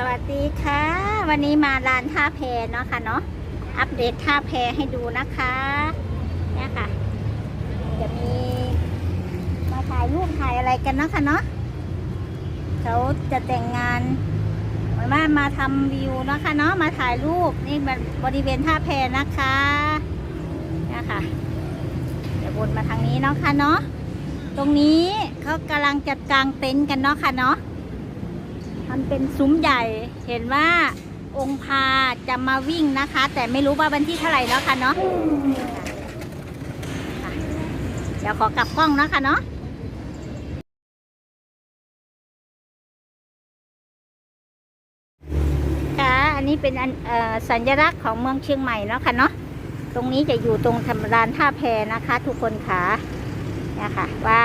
สวัสดีค่ะ วันนี้มาร้านท่าแพเนาะค่ะเนาะอัปเดตท่าแพให้ดูนะคะเนี่ยค่ะ จะมีมาถ่ายรูปถ่ายอะไรกันเนาะค่ะเนาะเขาจะแต่งงานหมือนว่ามาทำวิวเนาะค่ะเนาะมาถ่ายรูปนี่มันบริเวณท่าแพนะคะเนี่ยค่ะเดี๋ยววนมาทางนี้เนาะค่ะเนาะตรงนี้เขากำลังจัดกางเต็นท์กันเนาะค่ะเนาะ มันเป็นซุ้มใหญ่เห็นว่าองค์พาจะมาวิ่งนะคะ แต่ไม่รู้ว่าวันที่เท่าไหร่แล้วค่ะเนาะเดี๋ยวขอกลับกล้องนะคะเนาะค่ะอันนี้เป็นสัญลักษณ์ของเมืองเชียงใหม่เนาะค่ะเนาะตรงนี้จะอยู่ตรงธรรมรานท่าแพนะคะ ทุกคนค่ะเนี่ยค่ะว่า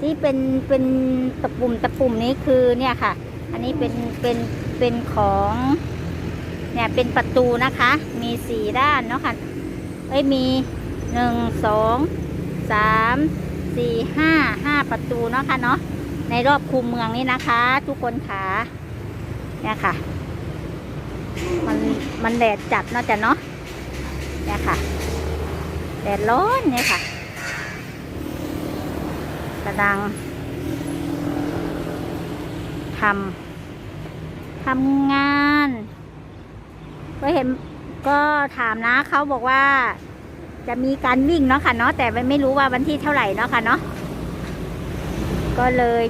ที่เป็นเป็นตะปุ่มตะปุ่มนี้คือเนี่ยค่ะ อันนี้เป็นเป็นเป็นของเนี่ยเป็นประตูนะคะ มีสี่ด้านเนาะค่ะเอ้ยมีหนึ่งสองสามสี่ห้าห้าประตูเนาะค่ะเนาะในรอบคูเมืองนี้นะคะ ทุกคนค่ะเนี่ยค่ะ มันมันแดดจัดเนาะจ้ะเนาะเนี่ยค่ะแดดร้อนเนี่ยค่ะกระดัง ทำทำงาน ก็เห็นก็ถามนะเขาบอกว่า จะมีการวิ่งเนาะค่ะเนาะแต่ไม่รู้ว่าวันที่เท่าไหร่เนาะค่ะเนาะก็เลย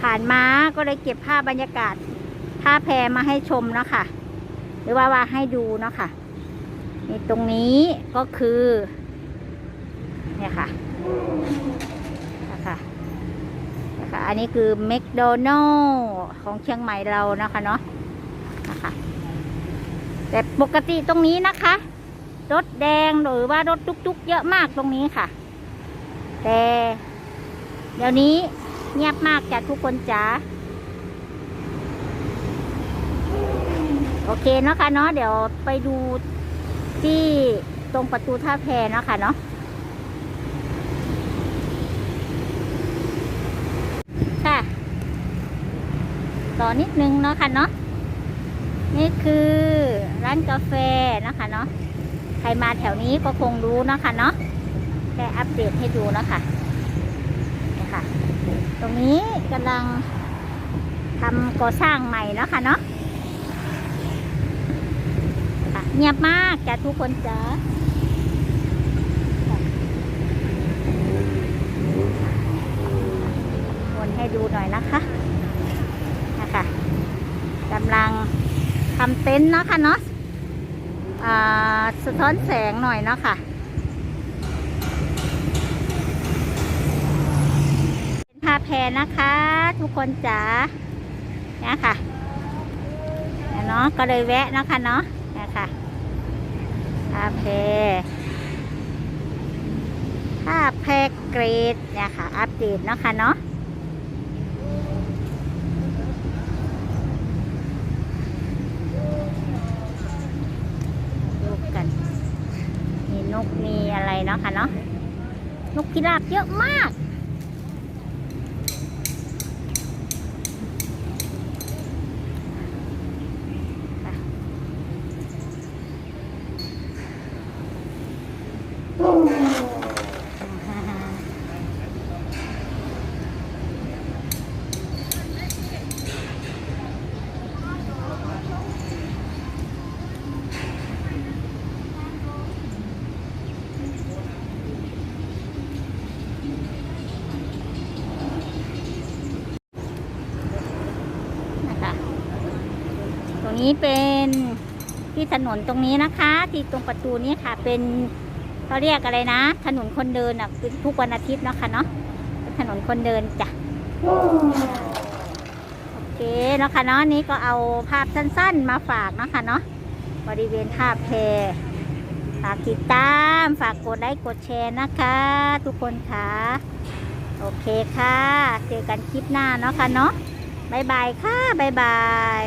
ผ่านมาก็เลยเก็บภาพบรรยากาศท่าแพมาให้ชมเนาะค่ะ หรือว่าว่าให้ดูเนาะค่ะนี่ตรงนี้ก็คือ เนี่ยค่ะนะคะ นะคะ อันนี้คือแมคโดนัลของเชียงใหม่เรานะคะเนาะนะคะแต่ปกติตรงนี้นะคะ รถแดงหรือว่ารถตุกๆ เยอะมากตรงนี้ค่ะ แต่เดี๋ยวนี้เงียบมากจ้ะทุกคนจ๋าโอเคเนาะค่ะเนาะเดี๋ยวไปดูที่ตรงประตูท่าแพเนาะค่ะเนาะ ต่อนิดนึงเนาะค่ะเนาะนี่คือร้านกาแฟนะคะเนาะใครมาแถวนี้ก็คงรู้เนาะค่ะเนาะแค่อัปเดตให้ดูนะคะนี่ค่ะ ตรงนี้กำลังทำก่อสร้างใหม่เนาะค่ะเนาะเงียบมากจ้ะทุกคนจ้าวนให้ดูหน่อยนะคะำลังทำเต็นท์เนาะค่ะเนาะสะท้อนแสงหน่อยเนาะค่ะเป็นผ้าแพรนะคะ ทุกคนจ๋าเนี่ยค่ะเนาะก็เลยแวะเนาะค่ะเนาะเนี่ยค่ะผ้าแพรผ้าแพรเกรดเนี่ยค่ะ อัปเดตเนาะค่ะเนาะ ดูกัน มี นกมีอะไรเนาะค่ะเนาะนกพิราบเยอะมาก นี้เป็นที่ถนนตรงนี้นะคะ ที่ตรงประตูนี้ค่ะ เป็นเขาเรียกอะไรนะ ถนนคนเดินอะเป็นทุกวันอาทิตย์เนาะค่ะเนาะถนนคนเดินจ้ะโอเคเนาะค่ะเนาะนี้ก็เอาภาพสั้นๆมาฝากเนาะค่ะเนาะบริเวณท่าแพฝากติดตามฝากกดไลค์กดแชร์นะคะ ทุกคนค่ะ โอเคค่ะ เจอกันคลิปหน้าเนาะค่ะเนาะบายบายค่ะบายบาย